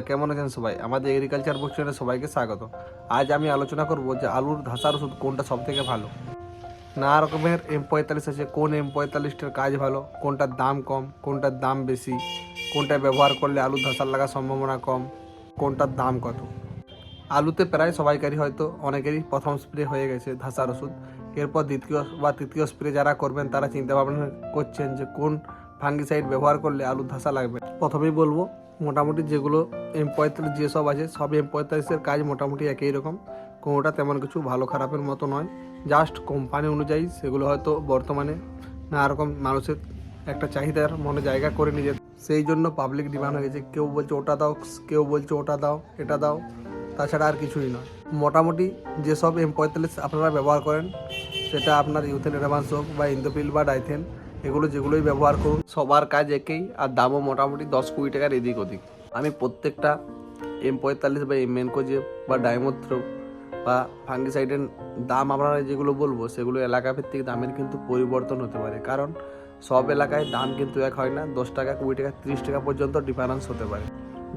কেমন আছেন সবাই? আমাদের এগ্রিকালচার বুক চ্যানেলে সবাইকে স্বাগত। আজ আমি আলোচনা করব যে আলুর ধাসার ওষুধ কোনটা সব থেকে ভালো? নানা রকমের এম পঁয়তাল্লিশ আছে। কোন এম পঁয়তাল্লিশটার কাজ ভালো? কোনটার দাম কম? কোনটার দাম বেশি? কোনটা ব্যবহার করলে আলুর ধাসার লাগার সম্ভাবনা কম? কোনটার দাম কত? আলুতে প্রায় সবাইকারই হয়তো অনেকেরই প্রথম স্প্রে হয়ে গেছে ধাসার ওষুধ। এরপর দ্বিতীয় বা তৃতীয় স্প্রে যারা করবেন, তারা চিন্তা ভাবনা করছেন যে কোন ফাঙ্গিসাইড ব্যবহার করলে আলুর ধাসা লাগবে। প্রথমেই বলব মোটামুটি যেগুলো এম পঁয়তাল্লিশ যেসব আছে, সব এম পঁয়তাল্লিশের কাজ মোটামুটি একই রকম। কোনোটা তেমন কিছু ভালো খারাপের মতো নয়। জাস্ট কোম্পানি অনুযায়ী সেগুলো হয়তো বর্তমানে নানা রকম মানুষের একটা চাহিদার মনে জায়গা করে নিজে সেই জন্য পাবলিক ডিমান্ড হয়ে গেছে। কেউ বলছে ওটা দাও, কেউ বলছে ওটা দাও, এটা দাও, তাছাড়া আর কিছুই নয়। মোটামুটি যেসব এম পঁয়তাল্লিশ আপনারা ব্যবহার করেন, সেটা আপনার ইউথেন অ্যাডভান্স হোক বা ইন্দোপিল বা ডাইথেন এগুলো যেগুলোই ব্যবহার করুন, সবার কাজ একই আর দামও মোটামুটি দশ কুড়ি টাকার এদিক ওদিক। আমি প্রত্যেকটা এম পঁয়তাল্লিশ বা এম মেনকোজে বা ডায়মোত্র বা ফাঙ্গিসাইডের দাম আপনারা যেগুলো বলব, সেগুলো এলাকা ভিত্তিক দামের কিন্তু পরিবর্তন হতে পারে। কারণ সব এলাকায় দাম কিন্তু এক হয় না, দশ টাকা, কুড়ি টাকা, তিরিশ টাকা পর্যন্ত ডিফারেন্স হতে পারে।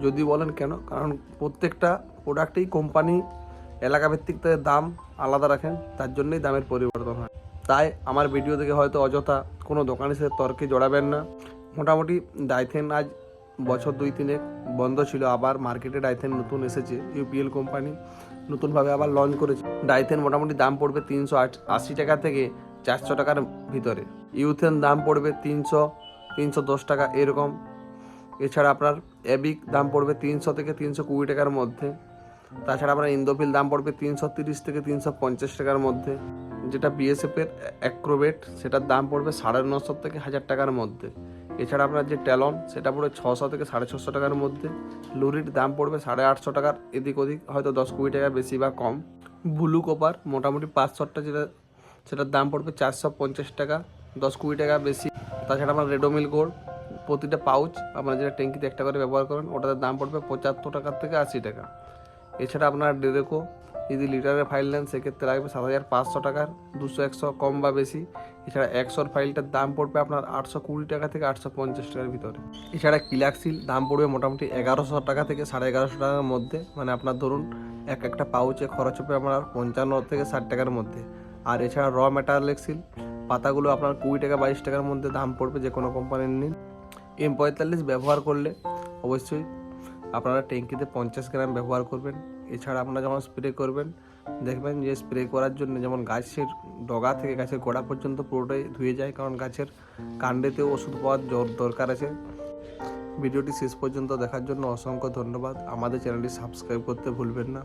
যদি বলেন কেন? কারণ প্রত্যেকটা প্রোডাক্টেই কোম্পানি এলাকা ভিত্তিক দাম আলাদা রাখেন, তার জন্যই দামের পরিবর্তন হয়। তাই আমার ভিডিও থেকে হয়তো অযথা কোনো দোকানের সাথে তর্কে জড়াবেন না। মোটামুটি ডাইথেন আজ বছর দুই তিনে বন্ধ ছিল, আবার মার্কেটে ডাইথেন নতুন এসেছে ইউপিএল কোম্পানি নতুনভাবে আবার লঞ্চ করেছে। ডাইথেন মোটামুটি দাম পড়বে তিনশো আশি টাকা থেকে চারশো টাকার ভিতরে। ইউথেন দাম পড়বে তিনশো তিনশো দশ টাকা এরকম। এছাড়া আপনার অ্যাবিক দাম পড়বে তিনশো থেকে তিনশো কুড়ি টাকার মধ্যে। তাছাড়া আপনার ইন্দোফিল দাম পড়বে তিনশো তিরিশ থেকে তিনশো পঞ্চাশ টাকার মধ্যে। যেটা বিএসএফের অ্যাক্রোবেট সেটার দাম পড়বে সাড়ে নশো থেকে হাজার টাকার মধ্যে। এছাড়া আপনার যে ট্যালন সেটা পড়বে ছশো থেকে সাড়ে ছশো টাকার মধ্যে। লুরির দাম পড়বে সাড়ে আটশো টাকার এদিক ওদিক, হয়তো দশ কুড়ি টাকা বেশি বা কম। ব্লু কপার, মোটামুটি পাঁচশোটা যেটা, সেটার দাম পড়বে চারশো পঞ্চাশ টাকা, দশ কুড়ি টাকা বেশি। তাছাড়া আপনার রেডোমিল গোল্ড প্রতিটা পাউচ আপনারা যেটা ট্যাঙ্কিতে একটা করে ব্যবহার করেন, ওটাতে দাম পড়বে পঁচাত্তর টাকার থেকে আশি টাকা। এছাড়া আপনার ডেরেকো যদি লিটারের ফাইল নেন, সেক্ষেত্রে লাগবে সাত হাজার পাঁচশো টাকার, দুশো, একশো কম বা বেশি। এছাড়া একশোর ফাইলটার দাম পড়বে আপনার আটশো কুড়ি টাকা থেকে আটশো পঞ্চাশ টাকার ভিতরে। এছাড়া কিলাক্সিল দাম পড়বে মোটামুটি এগারোশো টাকা থেকে সাড়ে এগারোশো টাকার মধ্যে। মানে আপনার ধরুন, এক একটা পাউচে খরচ হবে আপনার পঞ্চান্ন থেকে ষাট টাকার মধ্যে। আর এছাড়া র মেটালেক্সিল পাতাগুলো আপনার কুড়ি টাকা, বাইশ টাকার মধ্যে দাম পড়বে যে কোনো কোম্পানির নিন। এম পঁয়তাল্লিশ ব্যবহার করলে অবশ্যই আপনারা ট্যাঙ্কিতে পঞ্চাশ গ্রাম ব্যবহার করবেন। এছাড়া আপনারা যখন স্প্রে করবেন, দেখবেন যে স্প্রে করার জন্য যেমন গাছের ডগা থেকে গাছের গোড়া পর্যন্ত পুরোটাই ধুয়ে যায়, কারণ গাছের কাণ্ডেতেও ওষুধ পাওয়ার দরকার আছে। ভিডিওটি শেষ পর্যন্ত দেখার জন্য অসংখ্য ধন্যবাদ। আমাদের চ্যানেলটি সাবস্ক্রাইব করতে ভুলবেন না।